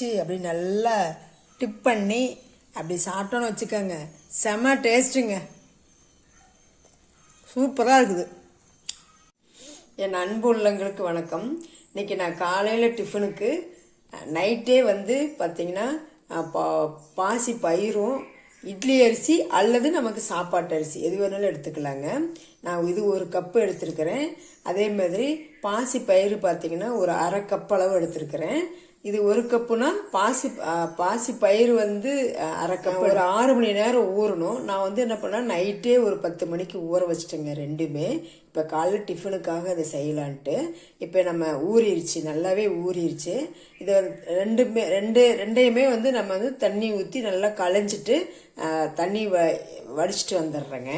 வச்சு அப்படி நல்லா டிப் பண்ணி அப்படி சாப்பிட்டோன்னு வச்சுக்கோங்க. செம டேஸ்ட்டுங்க. சூப்பராக இருக்குது. என் அன்பு உள்ளங்களுக்கு வணக்கம். இன்னைக்கு நான் காலையில் டிஃபனுக்கு நைட்டே வந்து பார்த்திங்கன்னா பா பாசி பயிரும் இட்லி அரிசி அல்லது நமக்கு சாப்பாட்டு அரிசி. எது வேணாலும் எடுத்துக்கலாங்க. நான் இது ஒரு கப்பு எடுத்திருக்கிறேன். அதே மாதிரி பாசி பயிறு பார்த்தீங்கன்னா ஒரு அரை கப் அளவு எடுத்திருக்கிறேன். இது ஒரு கப்புனா பாசி பாசி பயிறு வந்து அஹ், அரை கப் ஒரு ஆறு மணி நேரம் ஊறணும். நான் வந்து என்ன பண்ணேன் நைட்டே ஒரு பத்து மணிக்கு ஊற வச்சிட்டேங்க ரெண்டுமே. இப்போ காலைல டிஃபனுக்காக அதை செய்யலான்ட்டு. இப்போ நம்ம ஊறிடுச்சு நல்லாவே ஊறிடுச்சு இதை ரெண்டுமே ரெண்டு ரெண்டையுமே வந்து நம்ம வந்து தண்ணி ஊற்றி நல்லா களைஞ்சிட்டு தண்ணி வ வடிச்சிட்டு வந்துடுறேங்க.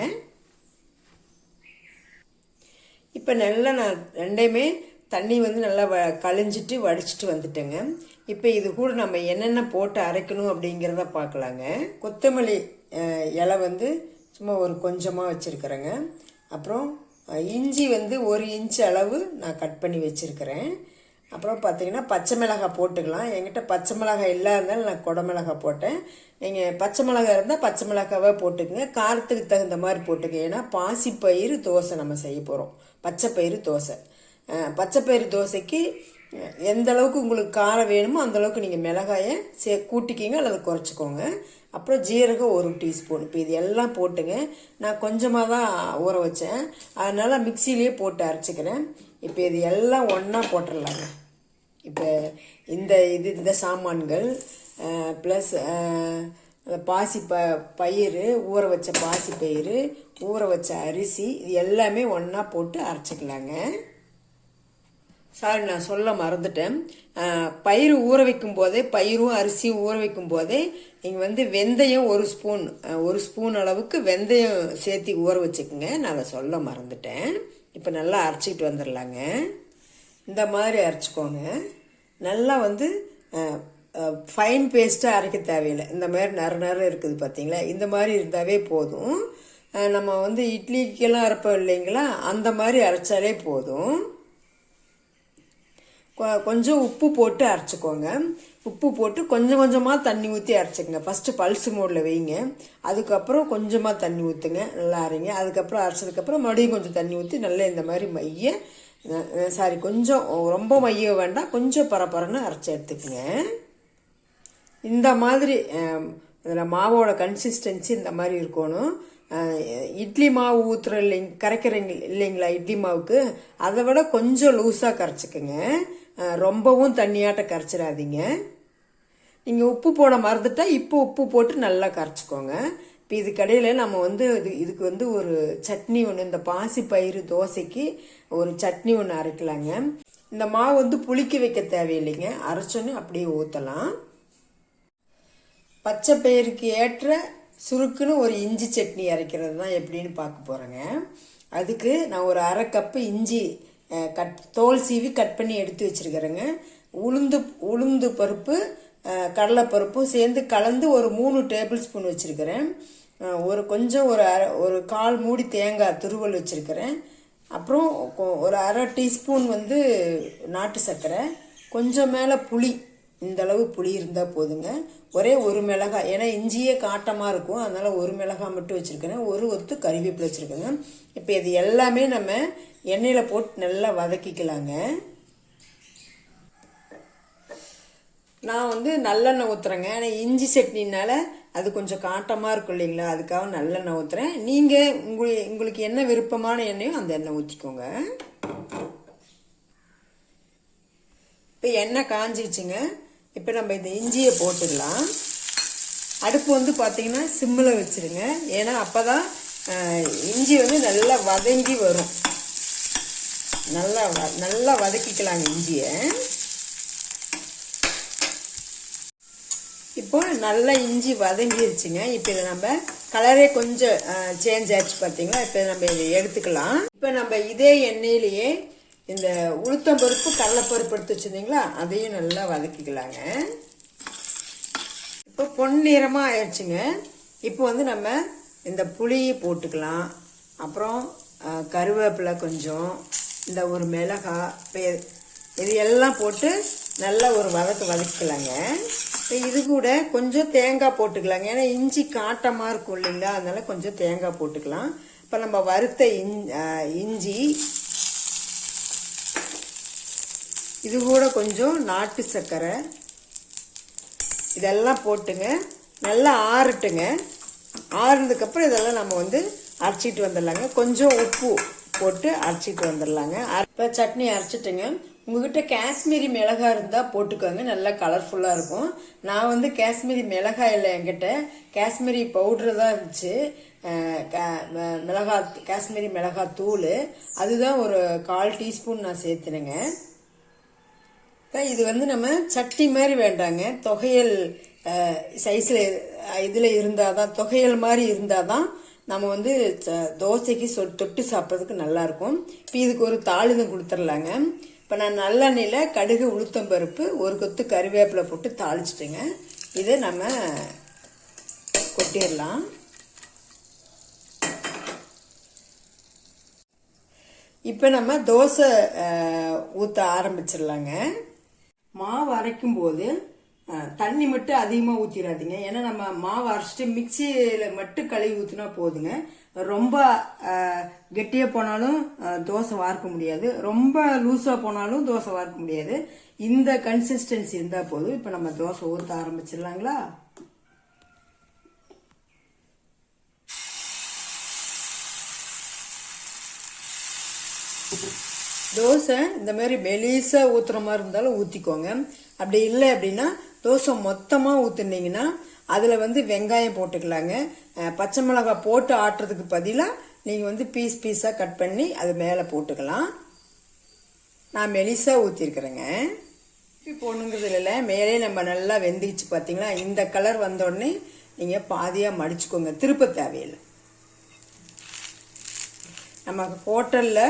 இப்போ நல்லா நான் ரெண்டையுமே தண்ணி வந்து நல்லா வ கழிஞ்சிட்டு வடிச்சிட்டு வந்துட்டேங்க. இப்போ இது கூட நம்ம என்னென்ன போட்டு அரைக்கணும் அப்படிங்கிறத பார்க்கலாங்க கொத்தமல்லி இலை வந்து சும்மா ஒரு கொஞ்சமாக வச்சுருக்கிறேங்க. அப்புறம் இஞ்சி வந்து ஒரு இன்ச் அளவு நான் கட் பண்ணி வச்சுருக்கிறேன். அப்புறம் பார்த்திங்கன்னா பச்சை மிளகாய் போட்டுக்கலாம். என்கிட்ட பச்சை மிளகாய் இல்லாதனால நான் குடை மிளகாய் போட்டேன். நீங்கள் பச்சை மிளகாய் இருந்தால் பச்சை மிளகாவே போட்டுக்கங்க. காரத்துக்கு தகுந்த மாதிரி போட்டுக்கங்க ஏன்னா பாசிப்பயிறு தோசை நம்ம செய்ய போகிறோம் பச்சை பயிறு தோசை. பச்சைப்பயிறு தோசைக்கு எந்த அளவுக்கு உங்களுக்கு காரம் வேணுமோ அந்தளவுக்கு நீங்கள் மிளகாயை சே கூட்டிக்கிங்க அல்லது குறைச்சிக்கோங்க. அப்புறம் ஜீரகம் ஒரு டீஸ்பூன். இப்போ இது எல்லாம் போட்டுங்க. நான் கொஞ்சமாக தான் ஊற வச்சேன். அதனால் மிக்சிலேயே போட்டு அரைச்சிக்கிறேன். இப்போ இது எல்லாம் ஒன்றா போட்டுடலாங்க இப்போ இந்த இது இந்த சாமான்கள் ப்ளஸ் பாசி ப பயிறு ஊற வச்ச பாசி பயிறு ஊற வச்ச அரிசி இது எல்லாமே ஒன்றா போட்டு அரைச்சிக்கலாங்க. சாரி நான் சொல்ல மறந்துட்டேன். பயிர் ஊற வைக்கும் போதே பயிரும் அரிசியும் ஊற வைக்கும் போதே நீங்கள் வந்து வெந்தயம் ஒரு ஸ்பூன் ஒரு ஸ்பூன் அளவுக்கு வெந்தயம் சேர்த்து ஊற வச்சுக்கோங்க. நான் அதை சொல்ல மறந்துட்டேன். இப்போ நல்லா அரைச்சிக்கிட்டு வந்துடலாங்க இந்த மாதிரி அரைச்சிக்கோங்க. நல்லா வந்து ஃபைன் பேஸ்ட்டாக அரைக்க தேவையில்லை. இந்த மாதிரி நறு நறு இருக்குது பார்த்தீங்களா இந்த மாதிரி இருந்தாவே போதும். நம்ம வந்து இட்லிக்கெல்லாம் அரைப்போம் இல்லைங்களா? அந்த மாதிரி அரைச்சாலே போதும். கொஞ்சம் உப்பு போட்டு அரைச்சிக்கோங்க. உப்பு போட்டு கொஞ்சம் கொஞ்சமாக தண்ணி ஊற்றி அரைச்சிக்கங்க. ஃபஸ்ட்டு பல்ஸ் மோடில் வைங்க. அதுக்கப்புறம் கொஞ்சமாக தண்ணி ஊற்றுங்க நல்லா அரைங்க. அதுக்கப்புறம் அரைச்சதுக்கப்புறம் மறுபடியும் கொஞ்சம் தண்ணி ஊற்றி நல்லா இந்த மாதிரி மைய சாரி கொஞ்சம் ரொம்ப மைய வேண்டாம். கொஞ்சம் பரபரன்னு அரைச்சி எடுத்துக்கங்க. இந்த மாதிரி இதில் மாவோட கன்சிஸ்டன்சி இந்த மாதிரி இருக்கணும். இட்லி மாவு ஊற்றுற இல்லைங்க கரைக்கிறீங்க இல்லைங்களா இட்லி மாவுக்கு? அதை விட கொஞ்சம் லூஸாக கரைச்சிக்கோங்க. ரொம்பவும் தண்ணியாட்ட கரைச்சிடாதீங்க. நீங்கள் உப்பு போட மறந்துட்டால் இப்போ உப்பு போட்டு நல்லா கரைச்சிக்கோங்க. இப்போ இது கடையில் நம்ம வந்து இது இதுக்கு வந்து ஒரு சட்னி ஒன்று இந்த பாசி பயிறு தோசைக்கு ஒரு சட்னி ஒன்று அரைக்கலாங்க. இந்த மாவு வந்து புளிக்க வைக்க தேவையில்லைங்க. அரைச்சோன்னு அப்படியே ஊற்றலாம் பச்சை பயிருக்கு ஏற்ற சுருக்குன்னு ஒரு இஞ்சி சட்னி அரைக்கிறது தான் எப்படின்னு பார்க்க போகிறேங்க அதுக்கு நான் ஒரு அரை கப்பு இஞ்சி கட் தோல் சீவி கட் பண்ணி எடுத்து வச்சிருக்கிறேங்க. உளுந்து உளுந்து பருப்பு கடலைப்பருப்பும் சேர்ந்து கலந்து ஒரு மூணு டேபிள் ஸ்பூன் வச்சுருக்கிறேன். ஒரு கொஞ்சம் ஒரு அரை ஒரு கால் மூடி தேங்காய் துருவல் வச்சுருக்கிறேன். அப்புறம் ஒரு அரை டீஸ்பூன் வந்து நாட்டு சர்க்கரை கொஞ்சம் மேலே புளி இந்த அளவு புளி இருந்தால் போதுங்க. ஒரே ஒரு மிளகாய் ஏன்னா இஞ்சியே காட்டமாக இருக்கும். அதனால் ஒரு மிளகாய் மட்டும் வச்சுருக்கேன் ஒரு ஒத்து கறிவேப்பிலை வச்சுருக்கேங்க. இப்போ இது எல்லாமே நம்ம எண்ணெயில் போட்டு நல்லா வதக்கிக்கலாங்க. நான் வந்து நல்லெண்ணெய் ஊற்றுறேங்க ஆனால் இஞ்சி சட்னினால அது கொஞ்சம் காட்டமாக இருக்கும் இல்லைங்களா? அதுக்காக நல்லெண்ணெய் ஊற்றுறேன் நீங்கள் உங்களுக்கு உங்களுக்கு என்ன விருப்பமான எண்ணெயோ அந்த எண்ணெய் ஊற்றிக்கோங்க இப்போ எண்ணெய் காஞ்சிடுச்சுங்க இப்போ நம்ம இந்த இஞ்சியை போட்டுக்கலாம் அடுப்பு வந்து பார்த்தீங்கன்னா சிம்மில் வச்சிருங்க. ஏன்னா அப்போ தான் இஞ்சி வந்து நல்லா வதங்கி வரும். நல்லா வ- நல்லா வதக்கிக்கலாங்க இஞ்சியை. இப்போ நல்லா இஞ்சி வதங்கிருச்சுங்க. இப்போ இதை நம்ம கலரே கொஞ்சம் சேஞ்ச் ஆச்சு பார்த்தீங்களா இப்போ நம்ம இதை எடுத்துக்கலாம். இப்போ நம்ம இதே எண்ணெயிலேயே இந்த உளுத்தம்பருப்பு கடலைப்பருப்பு எடுத்து வச்சிருந்தீங்களா? அதையும் நல்லா வதக்கிக்கலாங்க. இப்போ பொன்னிறமாக ஆயிடுச்சுங்க. இப்போ வந்து நம்ம இந்த புளியை போட்டுக்கலாம். அப்புறம் கருவேப்பிலை கொஞ்சம் இந்த ஒரு மிளகாய் இது எல்லாம் போட்டு நல்லா ஒரு வதக்கு வதக்கிக்கலாங்க. இப்போ இது கூட கொஞ்சம் தேங்காய் போட்டுக்கலாங்க. ஏன்னா இஞ்சி காட்டமாக இருக்கும் இல்லைங்களா? அதனால் கொஞ்சம் தேங்காய் போட்டுக்கலாம். இப்போ நம்ம வறுத்த இஞ்சி இது கூட கொஞ்சம் நாட்டு சர்க்கரை இதெல்லாம் போட்டுங்க. நல்லா ஆறட்டுங்க. ஆறுனதுக்கப்புறம் இதெல்லாம் நம்ம வந்து அரைச்சிட்டு வந்துடலாங்க. கொஞ்சம் உப்பு போட்டு அரைச்சிட்டு வந்துடலாங்க. இப்போ சட்னி அரைச்சிட்டுங்க. உங்ககிட்ட காஷ்மீரி மிளகாய் இருந்தால் போட்டுக்கோங்க. நல்லா கலர்ஃபுல்லாக இருக்கும். நான் வந்து காஷ்மீரி மிளகாய் இல்லை என்கிட்ட. காஷ்மீரி பவுட்ரு தான் இருந்துச்சு. ம- மிளகாய் காஷ்மீரி மிளகாய் தூள். அதுதான் ஒரு கால் டீஸ்பூன் நான் சேர்த்துனேங்க இப்போ இது வந்து நம்ம சட்னி மாதிரி வேண்டாங்க. தொகையல் சைஸில் இதில் இருந்தால் தான் தொகையல் மாதிரி இருந்தால் தான் நம்ம வந்து ச- தோசைக்கு சொ தொட்டு சாப்பிட்றதுக்கு நல்லாயிருக்கும். இப்போ இதுக்கு ஒரு தாளிதம் கொடுத்துர்லாங்க. இப்போ நான் நல்லெண்ணெயில் கடுகு உளுத்தம் பருப்பு ஒரு கொத்து கருவேப்பிலை போட்டு தாளிச்சிட்டேங்க. இதை நம்ம கொட்டிடலாம். இப்போ நம்ம தோசை ஊற்ற ஆரம்பிச்சிடலாங்க. மாவு அரைக்கும் போது தண்ணி மட்டும் அதிகமாக ஊற்றிடாதீங்க ஏன்னா நம்ம மாவு அரைச்சிட்டு மிக்சியில் மட்டும் கழுவி ஊற்றினா போதுங்க. ரொம்ப கெட்டியாக போனாலும் தோசை வார்க்க முடியாது. ரொம்ப லூஸாக போனாலும் தோசை வார்க்க முடியாது. இந்த கன்சிஸ்டன்சி இருந்தால் போதும். இப்போ நம்ம தோசை ஊற்ற ஆரம்பிச்சிடலாங்களா? தோசை இந்த மாதிரி மெலிசாக ஊற்றுற மாதிரி இருந்தாலும் ஊற்றிக்கோங்க அப்படி இல்லை அப்படின்னா தோசை மொத்தமாக ஊற்றுனீங்கன்னா அதில் வந்து வெங்காயம் போட்டுக்கலாங்க. பச்சை மிளகாய் போட்டு ஆட்டுறதுக்கு பதிலாக நீங்கள் வந்து பீஸ் பீஸாக கட் பண்ணி அது மேலே போட்டுக்கலாம். நான் மெலிசாக ஊற்றிருக்கிறேங்க இப்போ போடணுங்கிறது இல்லை மேலே நம்ம நல்லா வெந்துக்கிச்சு பார்த்தீங்களா இந்த கலர் வந்தோடனே நீங்கள் பாதியாக மடிச்சுக்கோங்க. திருப்ப தேவையில்லை. நமக்கு ஹோட்டலில்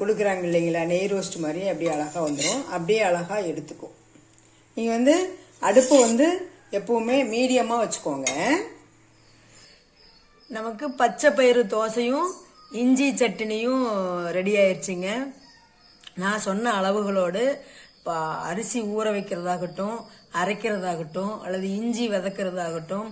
கொடுக்குறாங்க இல்லைங்களா? நெய் ரோஸ்ட் மாதிரி அப்படியே அழகாக வந்துடும் அப்படியே அழகாக எடுத்துக்கும். நீங்கள் வந்து அடுப்பு வந்து எப்போவுமே மீடியமாக வச்சுக்கோங்க. நமக்கு பச்சை பயிறு தோசையும் இஞ்சி சட்னியும் ரெடி ஆயிடுச்சுங்க நான் சொன்ன அளவுகளோடு இப்போ அரிசி ஊற வைக்கிறதாகட்டும் அரைக்கிறதாகட்டும் அல்லது இஞ்சி விதக்கிறதாகட்டும்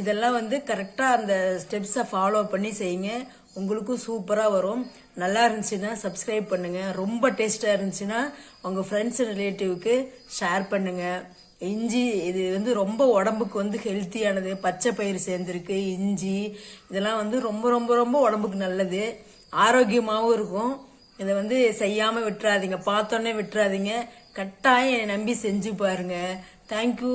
இதெல்லாம் வந்து கரெக்டாக அந்த ஸ்டெப்ஸை ஃபாலோ பண்ணி செய்யுங்க. உங்களுக்கும் சூப்பராக வரும். நல்லா இருந்துச்சுன்னா சப்ஸ்கிரைப் பண்ணுங்கள் ரொம்ப டேஸ்ட்டாக இருந்துச்சுன்னா உங்கள் ஃப்ரெண்ட்ஸ் ரிலேட்டிவ்க்கு ஷேர் பண்ணுங்கள் இஞ்சி இது வந்து ரொம்ப உடம்புக்கு வந்து ஹெல்த்தியானது பச்சை பயிறு சேர்ந்துருக்கு இஞ்சி இதெல்லாம் வந்து ரொம்ப ரொம்ப ரொம்ப உடம்புக்கு நல்லது. ஆரோக்கியமாகவும் இருக்கும். இதை வந்து செய்யாமல் விட்டுறாதீங்க. பார்த்தோன்னே விட்டுறாதீங்க. கட்டாயம் என்னை நம்பி செஞ்சு பாருங்க. தேங்க்யூ